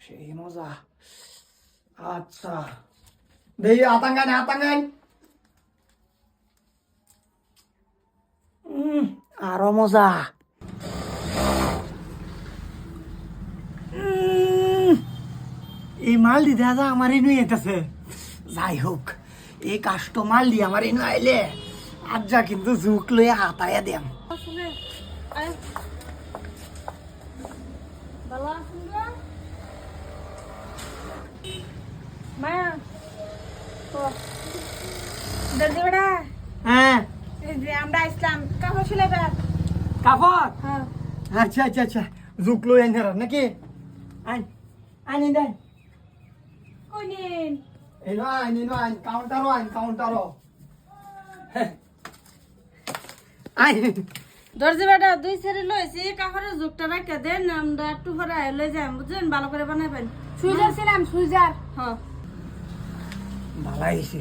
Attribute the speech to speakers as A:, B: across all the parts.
A: সেই মজা আচ্ছা দেখি আতাঙ্গান আতাঙ্গান আরও মজা এই মাল দি দাদা আমার এনু এটাছে যাই হোক, এই কাস্টমার দি আমার এনু আইলে আজ যা কিন্তু জুক লয়ে হাতায় দেম।
B: আসলে আয় ভালো আছেন না মায়া তো দাদি বেড়া
A: হ্যাঁ
B: এই যে আমরা আসলাম কাপড় ছিলে বেড়া
A: কাপড়?
B: হ্যাঁ।
A: আচ্ছা আচ্ছা আচ্ছা। জুক লয়ে আইন নাকি? আইন আইন আইন আইন।
B: কই নিন?
A: এনো আইন এনো আইন কাউন্টারও আইন কাউন্টারও আইন।
B: দর্জি বেটা দুই সেরি লইছি কাপড়ের যুগটা রাখতে দেন আমরা একটু পরে লই যাই বুঝছেন? ভালো করে বানাবেন সুইজার ছিলাম সুইজার। হ্যাঁ।
A: ভালাইছে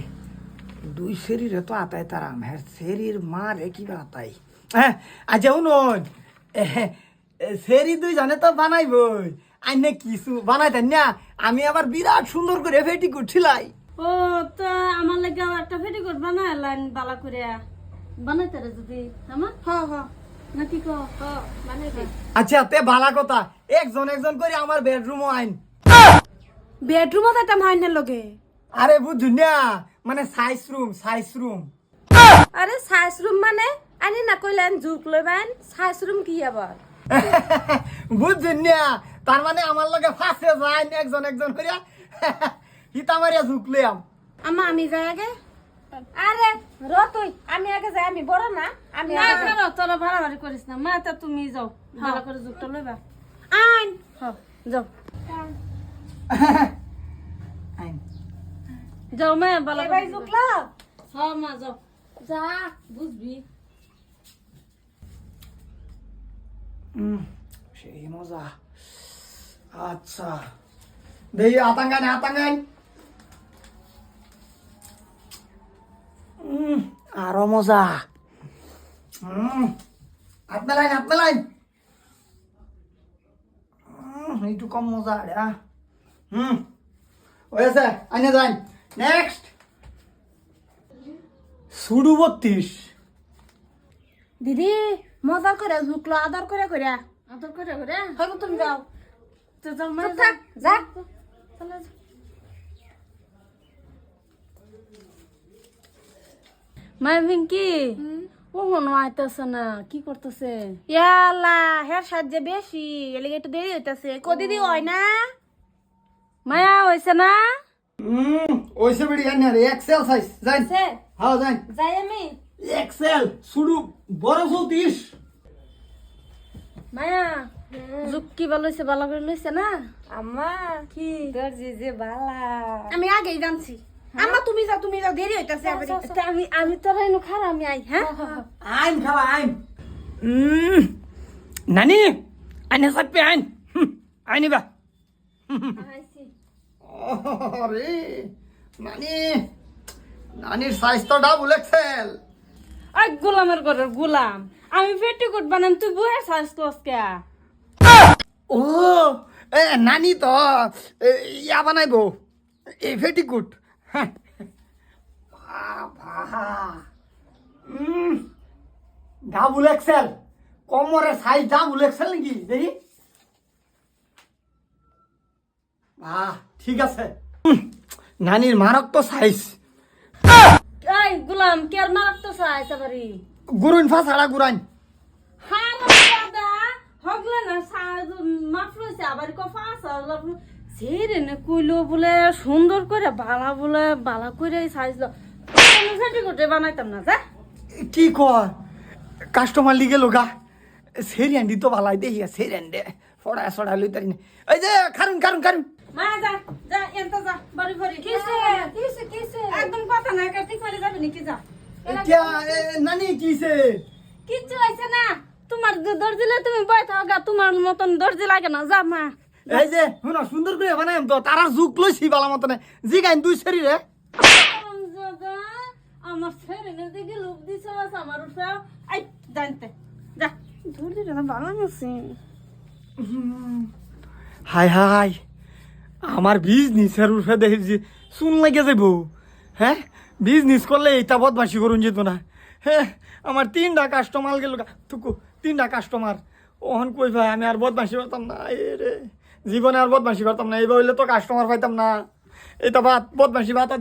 A: দুই শরীরে তো আতাই তারাম হ্যাঁ শরীর মারে কিবা আতাই হ্যাঁ আচ্ছা শুনুন সেরি দুই জানে তো বানাইবই। আইনে কিছু বানাইতেন না। আমি আবার বিরাট সুন্দর করে ফেটি করছিলাই
B: ও তো আমার লাগে আবার একটা বানাইলেন বালা করে বানাইতে রে যদি আমার হ হ। নাকি কো হ বানাইবে
A: আচ্ছা তে বালা কথা। একজন একজন করে আমার বেডরুমও আইন।
B: বেডরুমত একটা মাইনের লগে।
A: আরে বুঝুন না মানে সাইজ রুম সাইজ রুম
B: আরে সাইজ রুম মানে? আনি না কইলেন জুক লইবেন সাইজ রুম কি আবার
A: বুঝছেন না? তার মানে আমার লগে ফাঁসে যায় একজন একজন করিয়া হিতা মারিয়া ঝুঁকলাম
B: আমা। আমি যাই আগে?
C: আরে র তুই? আমি আগে যাই আমি বড় না? আমি
B: না। করো তোরা ভাড়াভাড়ি করিস না। মা তা তুমি যাও। ভালো করে জুকটা লইবা। আইন হ। যাও। যাও মা ভালো করে
C: জুকলো
B: হ মা যাও। যা বুঝবি।
A: উম, সেই মজা। আচ্ছা। দেখি আতাঙ্গান আতাঙ্গান। উম, আরও মজা। আপনার লাইন আপনার লাইন উম, একটু কম মজা রে। হুম হয়েছে আইনে যান নেক্সট সুডু বত্রিশ।
C: দিদি মজা করে ঝুকলো আদর করে করে।
B: আদর করে করে?
C: হয়তো তুমি যাও।
B: তো যাও
C: থাক যা।
B: চলে যাও ভিঙ্কি ও মনে আইতাছে না। কি করতেছে?
C: ইয়ালা হের সাহায্য বেশি এলিগে একটু দেরি হইতাছে। কদিদি হয় না?
B: মায়া হয়েছে না?
A: ওইসে বেড়ি জানি আর এক্সেল সাইজ যাই হ্যাঁ যাই
C: যাই আমি।
A: এক্সেল শুরু বড় চৌত্রিশ
B: মায়া জুক কি ভালো হয়েছে ভালো করে লইছে না?
C: আম্মা
B: কি?
C: তোর যে যে বালা। আমি আগেই জানছি। আম্মা তুমি যাও তুমি যাও দেরি হইতাছে আবার
B: তা আমি আমি তোরা এনু খারা আমি আই হ্যাঁ?
A: আইন খাওয়া আইন। হুম নানি আইনে সাপে আইন। আইনিবা আরে নানি নানির সাইজ তো ডাবল এক্সেল
B: ওই গোলামের ঘরের গোলাম। আমি পেটিকোট বানাম তুই বয়ে সাজ ক্লাস কে
A: ও এ নানি তো ইয়া বানাইবো এই ফেটিকুট ডাবল এক্সেল কমরের সাইজ ডাবল এক্সেল নাকি? দেখি। বাহ ঠিক আছে। নানির মারক তো সাইজ
B: এই গোলাম কে আর মারাক তো সাইজ আবারি
A: গুরুন। ফাঁসাড়া গুরাইন
B: হার দাদা হগলে না সাইজ মাফ লইছে আবার কো ফাস সেরে নে কইলো বলে সুন্দর করে বালা বলে বালা করে সাইজ লো। পেটিকোটে বানাইতাম না যা।
A: কি কর? কাস্টমার লিগে লোগা। সেরিয়ান্ডি তো ভালাই দেখিয়া সেরিয়ান্ডে ফড়া সড়া লই তারি এই যে খারুন খারুন খারুন।
B: মা যা যা এনতা যা বাড়ি বাড়ি
C: কিসে? কিসে কিসে?
B: একদম কথা না কাটি করে যাবে নাকি যা।
A: এ, নানি কিছে
B: কিচ্ছু হয়েছে না। তোমার দ- দর্জি লে তুমি বই থাও গা তোমার মতন দর্জি লাগে না যা মা।
A: এই যে শুন সুন্দর করে বানাইম তো তারা জুক লইছি বালা মতনে। জি গাইন দুই শরীরে
B: দাদা আমার ফেরেনের দিকে লোক দিছ আমার উপরে আই জানতে যা। দর্জি ভালো আছে
A: হাই হাই। আমার বিজনেসের উপরে দেখি যে শুন লাগে যাইব। হ্যাঁ? বিজনেস করলে এইটা বদমাসি করুন যেত না। হ্যাঁ? আমার তিনটা কাস্টমার গেল থুকু, তিনটা কাস্টমার ওহন কই ভাই, আমি আর বদমাসি করতাম না। এ রে, জীবনে আর বদমাসি করতাম না। এইবার হইলে তো কাস্টমার পাইতাম না। এটা বাদ বদমাসি বাদ আর